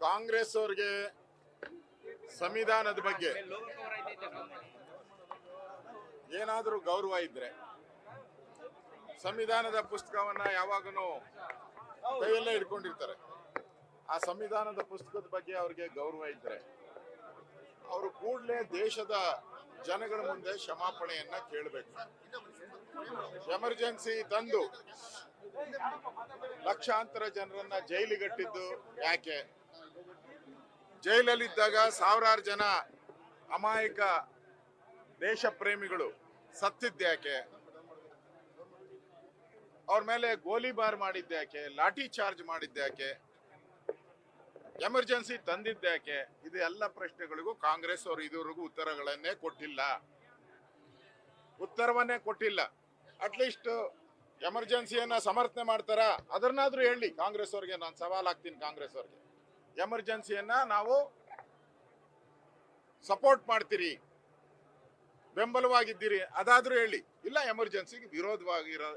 ಕಾಂಗ್ರೆಸ್ ಅವ್ರಿಗೆ ಸಂವಿಧಾನದ ಬಗ್ಗೆ ಏನಾದರೂ ಗೌರವ ಇದ್ರೆ ಸಂವಿಧಾನದ ಪುಸ್ತಕವನ್ನ ಯಾವಾಗನು ಕೈಯಲ್ಲೇ ಇಟ್ಕೊಂಡಿರ್ತಾರೆ ಆ ಸಂವಿಧಾನದ ಪುಸ್ತಕದ ಬಗ್ಗೆ ಅವ್ರಿಗೆ ಗೌರವ ಇದ್ರೆ ಅವರು ಕೂಡಲೇ ದೇಶದ ಜನಗಳ ಮುಂದೆ ಕ್ಷಮಾಪಣೆಯನ್ನ ಕೇಳಬೇಕು. ಎಮರ್ಜೆನ್ಸಿ ತಂದು ಲಕ್ಷಾಂತರ ಜನರನ್ನ ಜೈಲಿಗಟ್ಟಿದ್ದು ಯಾಕೆ? ಜೈಲಲ್ಲಿದ್ದಾಗ ಸಾವಿರಾರು ಜನ ಅಮಾಯಕ ದೇಶ ಪ್ರೇಮಿಗಳು ಸತ್ತಿದ್ದ್ಯಾಕೆ ಅವ್ರ ಮೇಲೆ ಗೋಲಿಬಾರ್ ಮಾಡಿದ್ದ್ಯಾಕೆ ಲಾಠಿ ಚಾರ್ಜ್ ಮಾಡಿದ್ದ್ಯಾಕೆ ಎಮರ್ಜೆನ್ಸಿ ತಂದಿದ್ದ್ಯಾಕೆ ಇದು ಎಲ್ಲ ಪ್ರಶ್ನೆಗಳಿಗೂ ಕಾಂಗ್ರೆಸ್ ಅವರು ಇದುವರೆಗೂ ಉತ್ತರಗಳನ್ನೇ ಕೊಟ್ಟಿಲ್ಲ. ಉತ್ತರವನ್ನೇ ಕೊಟ್ಟಿಲ್ಲ. ಅಟ್ಲೀಸ್ಟ್ ಎಮರ್ಜೆನ್ಸಿಯನ್ನ ಸಮರ್ಥನೆ ಮಾಡ್ತಾರ? ಅದನ್ನಾದ್ರೂ ಹೇಳಿ ಕಾಂಗ್ರೆಸ್ ಅವ್ರಿಗೆ, ನಾನು ಸವಾಲ್ ಹಾಕ್ತೀನಿ ಕಾಂಗ್ರೆಸ್ ಅವ್ರಿಗೆ. ಎಮರ್ಜೆನ್ಸಿಯನ್ನ ನಾವು ಸಪೋರ್ಟ್ ಮಾಡ್ತೀರಿ, ಬೆಂಬಲವಾಗಿದ್ದೀರಿ, ಅದಾದ್ರೂ ಹೇಳಿ. ಇಲ್ಲ, ಎಮರ್ಜೆನ್ಸಿಗೆ ವಿರೋಧವಾಗಿರೋ,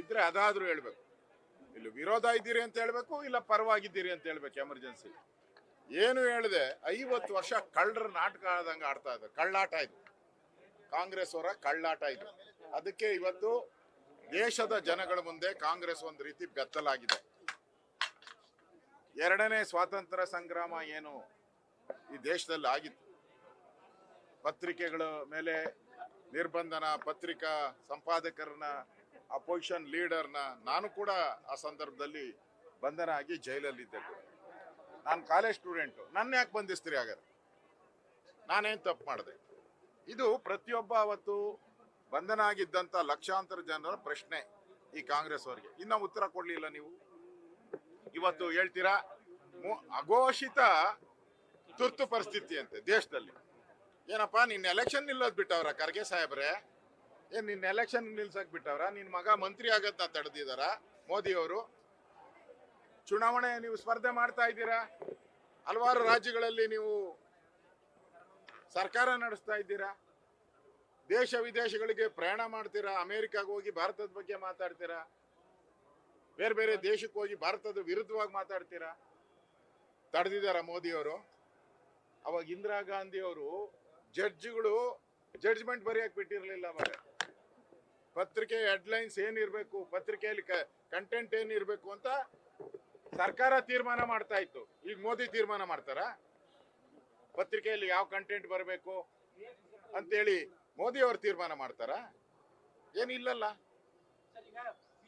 ಇದ್ರೆ ಅದಾದ್ರೂ ಹೇಳ್ಬೇಕು. ಇಲ್ಲಿ ವಿರೋಧ ಇದ್ದೀರಿ ಅಂತ ಹೇಳ್ಬೇಕು, ಇಲ್ಲ ಪರವಾಗಿದ್ದೀರಿ ಅಂತ ಹೇಳ್ಬೇಕು ಎಮರ್ಜೆನ್ಸಿ. ಏನು ಹೇಳಿದೆ, ಐವತ್ತು ವರ್ಷ ಕಳ್ಳರ ನಾಟಕ ಆದಂಗೆ ಆಡ್ತಾ ಇದ್ದಾರೆ ಕಳ್ಳಾಟ ಇದು. ಕಾಂಗ್ರೆಸ್ ಅವರ ಕಳ್ಳಾಟ ಇದು. ಅದಕ್ಕೆ ಇವತ್ತು ದೇಶದ ಜನಗಳ ಮುಂದೆ ಕಾಂಗ್ರೆಸ್ ಒಂದು ರೀತಿ ಬೆತ್ತಲಾಗಿದೆ. ಎರಡನೇ ಸ್ವಾತಂತ್ರ್ಯ ಸಂಗ್ರಾಮ ಏನು ಈ ದೇಶದಲ್ಲಿ ಆಗಿತ್ತು? ಪತ್ರಿಕೆಗಳ ಮೇಲೆ ನಿರ್ಬಂಧನ, ಪತ್ರಿಕಾ ಸಂಪಾದಕರನ್ನ ಅಪೋಸಿಷನ್ ಲೀಡರ್ನ ನಾನು ಕೂಡ ಆ ಸಂದರ್ಭದಲ್ಲಿ ಬಂಧನ ಆಗಿ ಜೈಲಲ್ಲಿದ್ದೆ ನಾನು ಕಾಲೇಜ್ ಸ್ಟೂಡೆಂಟು ನನ್ನ ಯಾಕೆ ಬಂಧಿಸ್ತೀರಿ ಹಾಗಾದ್ರೆ? ನಾನೇನು ತಪ್ಪು ಮಾಡಿದೆ? ಇದು ಪ್ರತಿಯೊಬ್ಬ ಅವತ್ತು ಬಂಧನ ಆಗಿದ್ದಂಥ ಲಕ್ಷಾಂತರ ಜನರ ಪ್ರಶ್ನೆ ಈ ಕಾಂಗ್ರೆಸ್ ಅವರಿಗೆ ಇನ್ನೂ ಉತ್ತರ ಕೊಡಲಿಲ್ಲ ನೀವು? ಇವತ್ತು ಹೇಳ್ತೀರಾ? ಅಘೋಷಿತ ತುರ್ತು ಪರಿಸ್ಥಿತಿ ಅಂತೆ ದೇಶದಲ್ಲಿ. ಏನಪ್ಪ, ನಿನ್ನ ಎಲೆಕ್ಷನ್ ನಿಲ್ಲೋದು ಬಿಟ್ಟವ್ರ ಖರ್ಗೆ ಸಾಹೇಬ್ರೆ? ಏನ್, ನಿನ್ನ ಎಲೆಕ್ಷನ್ ನಿಲ್ಸಕ್ ಬಿಟ್ಟವ್ರ? ನಿನ್ನ ಮಗ ಮಂತ್ರಿ ಆಗತ್ತ ತಡೆದಿದಾರ ಮೋದಿ ಅವರು ಚುನಾವಣೆ ನೀವು ಸ್ಪರ್ಧೆ ಮಾಡ್ತಾ ಇದ್ದೀರಾ? ಹಲವಾರು ರಾಜ್ಯಗಳಲ್ಲಿ ನೀವು ಸರ್ಕಾರ ನಡೆಸ್ತಾ ಇದ್ದೀರಾ? ದೇಶ ವಿದೇಶಗಳಿಗೆ ಪ್ರಯಾಣ ಮಾಡ್ತೀರಾ? ಅಮೆರಿಕಾಗ ಹೋಗಿ ಭಾರತದ ಬಗ್ಗೆ ಮಾತಾಡ್ತೀರಾ? ಬೇರೆ ಬೇರೆ ದೇಶಕ್ಕೆ ಹೋಗಿ ಭಾರತದ ವಿರುದ್ಧವಾಗಿ ಮಾತಾಡ್ತೀರಾ? ತಡೆದಿದ್ದಾರ ಮೋದಿ ಅವರು ಅವಾಗ ಇಂದಿರಾ ಗಾಂಧಿ ಅವರು ಜಡ್ಜ್ಗಳು ಜಡ್ಜ್ಮೆಂಟ್ ಬರೆಯಕ್ ಬಿಟ್ಟಿರಲಿಲ್ಲ ಅವಾಗ. ಪತ್ರಿಕೆ ಹೆಡ್ಲೈನ್ಸ್ ಏನಿರಬೇಕು, ಪತ್ರಿಕೆಯಲ್ಲಿ ಕಂಟೆಂಟ್ ಏನಿರ್ಬೇಕು ಅಂತ ಸರ್ಕಾರ ತೀರ್ಮಾನ ಮಾಡ್ತಾ ಇತ್ತು. ಈಗ ಮೋದಿ ತೀರ್ಮಾನ ಮಾಡ್ತಾರ? ಪತ್ರಿಕೆಯಲ್ಲಿ ಯಾವ ಕಂಟೆಂಟ್ ಬರಬೇಕು ಅಂತೇಳಿ ಮೋದಿ ಅವರು ತೀರ್ಮಾನ ಮಾಡ್ತಾರ? ಏನಿಲ್ಲಲ್ಲ.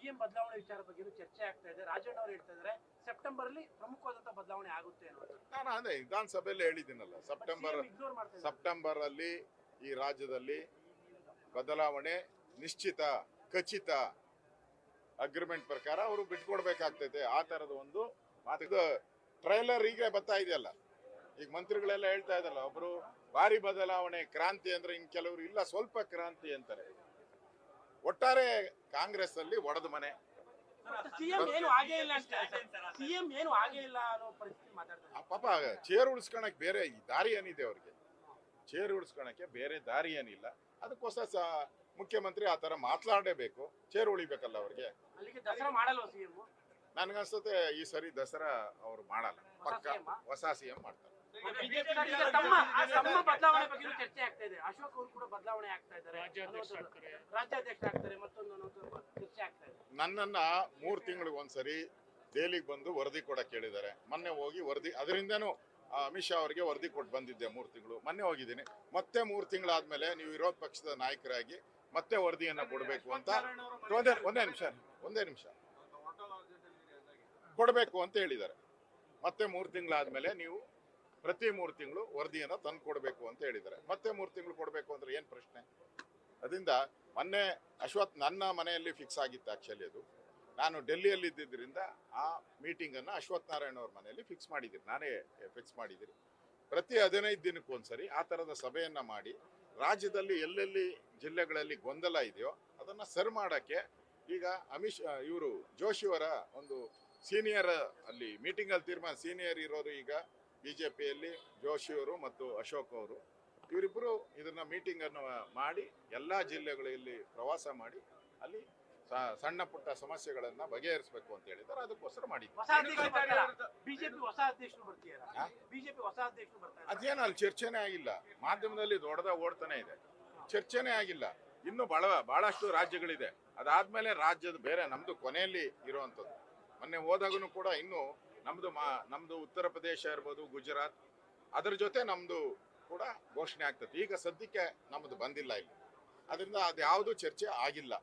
ಸಿಎಂ ಬದಲಾವಣೆ ವಿಚಾರ ಬಗ್ಗೆ ಚರ್ಚೆ ಆಗ್ತಾ ಇದೆ. ರಾಜಣ್ಣ ಅವರು ಹೇಳ್ತಾ ಇದ್ದಾರೆ ಸೆಪ್ಟೆಂಬರ್ ಅಲ್ಲಿ ಪ್ರಮುಖವಾದಂತ ಬದಲಾವಣೆ ಆಗುತ್ತೆ ನಾನು ಅದೇ ವಿಧಾನಸಭೆಯಲ್ಲಿ ಹೇಳಿದ್ದೀನಲ್ಲ ಸೆಪ್ಟೆಂಬರ್ ಸೆಪ್ಟೆಂಬರ್ ಅಲ್ಲಿ ಈ ರಾಜ್ಯದಲ್ಲಿ ಬದಲಾವಣೆ ನಿಶ್ಚಿತ ಖಚಿತ ಅಗ್ರಿಮೆಂಟ್ ಪ್ರಕಾರ ಅವರು ಬಿಟ್ಕೊಡ್ಬೇಕಾಗ್ತೈತೆ. ಆ ತರದ ಒಂದು ಮಾತು. ಟ್ರೈಲರ್ ಈಗ ಬರ್ತಾ ಇದೆಯಲ್ಲ. ಈಗ ಮಂತ್ರಿಗಳೆಲ್ಲ ಹೇಳ್ತಾ ಇದ್ದಲ್ಲ ಒಬ್ರು ಭಾರಿ ಬದಲಾವಣೆ ಕ್ರಾಂತಿ ಅಂದ್ರೆ ಇನ್ ಕೆಲವರು ಇಲ್ಲ ಸ್ವಲ್ಪ ಕ್ರಾಂತಿ ಅಂತಾರೆ. ಒಟ್ಟಾರೆ ಕಾಂಗ್ರೆಸ್ ಅಲ್ಲಿ ಒಡೆದ ಮನೆ. ಪಾಪ ಚೇರ್ ಉಳಿಸ್ಕೊಳಕ್ ಬೇರೆ ದಾರಿ ಏನಿದೆ ಅವ್ರಿಗೆ? ಚೇರ್ ಉಳಿಸ್ಕೊಳಕ್ಕೆ ಬೇರೆ ದಾರಿ ಏನಿಲ್ಲ. ಅದಕ್ಕೋಸ್ಕರ ಮುಖ್ಯಮಂತ್ರಿ ಆ ತರ ಮಾತನಾಡಲೇಬೇಕು ಚೇರ್ ಉಳಿಬೇಕಲ್ಲ ಅವ್ರಿಗೆ? ನನ್ಗನ್ಸುತ್ತೆ ಈ ಸರಿ ದಸರಾ ಅವ್ರು ಮಾಡಲ್ಲ. ಪಕ್ಕ ಹೊಸ ಸಿಎಂ ಮಾಡ್ತಾರೆ. ತಮ್ಮ ಆ ತಮ್ಮ ಬದಲಾವಣೆ ಬಗ್ಗೆ ಚರ್ಚೆ ಆಗ್ತಾ ಇದೆ. ಅಶೋಕ್ ಅವರು ಕೂಡ ಬದಲಾವಣೆ ಆಗ್ತಾ ಇದ್ದಾರೆ. ರಾಜ್ಯಾಧ್ಯಕ್ಷ ಆಗ್ತಾರೆ. ಮತ್ತೊಂದು ಚರ್ಚೆ ಆಗ್ತಾ ಇದೆ. ನನ್ನನ್ನ ಮೂರ್ ತಿಂಗಳಿಗೆ ಒಂದ್ಸರಿ ದೆಹಲಿಗೆ ಬಂದು ವರದಿ ಕೊಡಕ್ಕೆ ಕೇಳಿದ್ದಾರೆ. ಮೊನ್ನೆ ಹೋಗಿ ವರದಿ ಅದರಿಂದನೂ ಆ, ಅಮಿತ್ ಶಾ ಅವರಿಗೆ ವರದಿ ಕೊಟ್ಟು ಬಂದಿದ್ದೆ ಮೂರು ತಿಂಗಳು. ಮೊನ್ನೆ ಹೋಗಿದ್ದೀನಿ. ಮತ್ತೆ ಮೂರು ತಿಂಗಳಾದ್ಮೇಲೆ ನೀವು ವಿರೋಧ ಪಕ್ಷದ ನಾಯಕರಾಗಿ ಮತ್ತೆ ವರದಿಯನ್ನ ಕೊಡಬೇಕು ಅಂತ ಒಂದೇ ಒಂದೇ ನಿಮಿಷ ಒಂದೇ ನಿಮಿಷ. ಕೊಡಬೇಕು ಅಂತ ಹೇಳಿದ್ದಾರೆ. ಮತ್ತೆ ಮೂರು ತಿಂಗಳಾದ್ಮೇಲೆ ನೀವು ಪ್ರತಿ ಮೂರು ತಿಂಗಳು ವರದಿಯನ್ನು ತಂದು ಕೊಡಬೇಕು ಅಂತ ಹೇಳಿದ್ದಾರೆ. ಮತ್ತೆ ಮೂರು ತಿಂಗಳು ಕೊಡಬೇಕು ಅಂದ್ರೆ ಏನ್ ಪ್ರಶ್ನೆ? ಅದರಿಂದ ಮೊನ್ನೆ ಅಶ್ವಥ್ ನನ್ನ ಮನೆಯಲ್ಲಿ ಫಿಕ್ಸ್ ಆಗಿತ್ತು ಆಕ್ಚುಲಿ ಅದು. ನಾನು ಡೆಲ್ಲಿಯಲ್ಲಿ ಇದ್ದಿದ್ದರಿಂದ ಆ ಮೀಟಿಂಗನ್ನು ಅಶ್ವಥ್ ನಾರಾಯಣ ಅವ್ರ ಮನೆಯಲ್ಲಿ ಫಿಕ್ಸ್ ಮಾಡಿದ್ದೀನಿ ನಾನೇ ಫಿಕ್ಸ್ ಮಾಡಿದ್ದೀನಿ ಪ್ರತಿ ಹದಿನೈದು ದಿನಕ್ಕೊಂದ್ಸರಿ ಆ ಥರದ ಸಭೆಯನ್ನು ಮಾಡಿ ರಾಜ್ಯದಲ್ಲಿ ಎಲ್ಲೆಲ್ಲಿ ಜಿಲ್ಲೆಗಳಲ್ಲಿ ಗೊಂದಲ ಇದೆಯೋ ಅದನ್ನ ಸರಿ ಮಾಡಕ್ಕೆ ಈಗ ಅಮಿತ್ ಇವರು ಜೋಶಿಯವರ ಒಂದು ಸೀನಿಯರ್ ಅಲ್ಲಿ ಮೀಟಿಂಗಲ್ಲಿ ತೀರ್ಮಾನ ಸೀನಿಯರ್ ಇರೋರು ಈಗ ಬಿಜೆಪಿಯಲ್ಲಿ ಜೋಶಿಯವರು ಮತ್ತು ಅಶೋಕ್ ಅವರು ಇವರಿಬ್ಬರು ಇದನ್ನ ಮೀಟಿಂಗ್ ಅನ್ನು ಮಾಡಿ ಎಲ್ಲಾ ಜಿಲ್ಲೆಗಳಲ್ಲಿ ಪ್ರವಾಸ ಮಾಡಿ ಅಲ್ಲಿ ಸಣ್ಣ ಪುಟ್ಟ ಸಮಸ್ಯೆಗಳನ್ನ ಬಗೆಹರಿಸಬೇಕು ಅಂತ ಹೇಳಿದ್ದಾರೆ ಅದಕ್ಕೋಸ್ಕರ ಬರ್ತಾರೆ? ಅದೇನು ಅಲ್ಲಿ ಚರ್ಚೆನೇ ಆಗಿಲ್ಲ. ಮಾಧ್ಯಮದಲ್ಲಿ ದೊಡ್ಡದ ಓಡ್ತಾನೆ ಇದೆ. ಚರ್ಚೆನೇ ಆಗಿಲ್ಲ. ಇನ್ನು ಬಹಳ ಬಹಳಷ್ಟು ರಾಜ್ಯಗಳಿದೆ. ಅದಾದ್ಮೇಲೆ ರಾಜ್ಯದ ಬೇರೆ ನಮ್ದು ಕೊನೆಯಲ್ಲಿ ಇರುವಂತದ್ದು ಮೊನ್ನೆ ಹೋದಾಗೂ ಕೂಡ ಇನ್ನು ನಮ್ದು ಮಾ ನಮ್ಮದು ಉತ್ತರ ಪ್ರದೇಶ ಇರ್ಬೋದು ಗುಜರಾತ್ ಅದ್ರ ಜೊತೆ ನಮ್ಮದು ಕೂಡ ಘೋಷಣೆ ಆಗ್ತದೆ. ಈಗ ಸದ್ಯಕ್ಕೆ ನಮ್ಮದು ಬಂದಿಲ್ಲ ಇಲ್ಲಿ. ಅದರಿಂದ ಅದ್ಯಾವುದು ಚರ್ಚೆ ಆಗಿಲ್ಲ.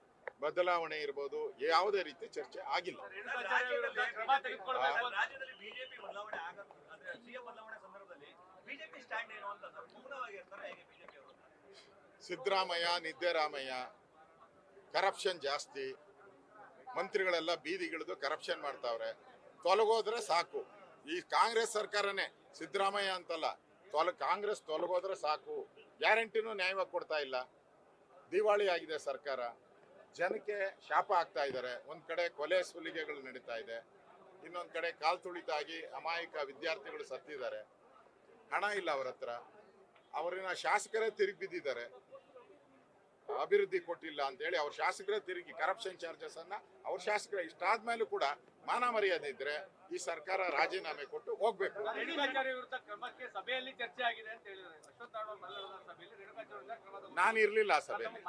ಬದಲಾವಣೆ ಇರ್ಬೋದು ಯಾವುದೇ ರೀತಿ ಚರ್ಚೆ ಆಗಿಲ್ಲ. ಸಿದ್ದರಾಮಯ್ಯ ನಿದ್ದೆರಾಮಯ್ಯ ಕರಪ್ಷನ್ ಜಾಸ್ತಿ ಮಂತ್ರಿಗಳೆಲ್ಲ ಬೀದಿಗಿಳಿದು ಕರಪ್ಷನ್ ಮಾಡ್ತಾವ್ರೆ. ತೊಲಗೋದ್ರೆ ಸಾಕು. ಈ ಕಾಂಗ್ರೆಸ್ ಸರ್ಕಾರನೇ ಸಿದ್ದರಾಮಯ್ಯ ಅಂತಲ್ಲ, ತೊಲ, ಕಾಂಗ್ರೆಸ್ ತೊಲಗೋದ್ರೆ ಸಾಕು. ಗ್ಯಾರಂಟಿನೂ ನ್ಯಾಯವಾಗಿ ಕೊಡ್ತಾ ಇಲ್ಲ. ದಿವಾಳಿ ಆಗಿದೆ ಸರ್ಕಾರ. ಜನಕ್ಕೆ ಶಾಪ ಆಗ್ತಾ ಇದ್ದಾರೆ. ಒಂದು ಕಡೆ ಕೊಲೆ ಸುಲಿಗೆಗಳು ನಡೀತಾ ಇದೆ. ಇನ್ನೊಂದು ಕಡೆ ಕಾಲು ತುಳಿತಾಗಿ ಅಮಾಯಕ ವಿದ್ಯಾರ್ಥಿಗಳು ಸತ್ತಿದ್ದಾರೆ. ಹಣ ಇಲ್ಲ ಅವರ ಹತ್ರ. ಅವರಿನ ಶಾಸಕರೇ ತಿರುಗಿ ಬಿದ್ದಿದ್ದಾರೆ. ಅಭಿವೃದ್ಧಿ ಕೊಟ್ಟಿಲ್ಲ ಅಂತ ಹೇಳಿ ಅವ್ರ ಶಾಸಕರೇ ತಿರುಗಿ ಕರಪ್ಷನ್ ಚಾರ್ಜಸ್ ಅನ್ನ ಅವ್ರ ಶಾಸಕರ ಇಷ್ಟಾದ್ಮೇಲೂ ಕೂಡ ಮಾನ ಮರ್ಯಾದೆ ಇದ್ರೆ ಈ ಸರ್ಕಾರ ರಾಜೀನಾಮೆ ಕೊಟ್ಟು ಹೋಗ್ಬೇಕು. ರೇಣುಕಾಚಾರ್ಯ ವಿರುದ್ಧ ಕ್ರಮಕ್ಕೆ ಸಭೆಯಲ್ಲಿ ಚರ್ಚೆ ಆಗಿದೆ ಅಂತ ಹೇಳಿದ್ದಾರೆ. ಅಶ್ವತ್ಥ ನಾರಾಯಣ ಸಭೆಯಲ್ಲಿ ರೇಣುಕಾಚಾರ್ಯ ವಿರುದ್ಧ ಕ್ರಮ ನಾನು ಇರ್ಲಿಲ್ಲ ಆ ಸಭೆಯಲ್ಲಿ.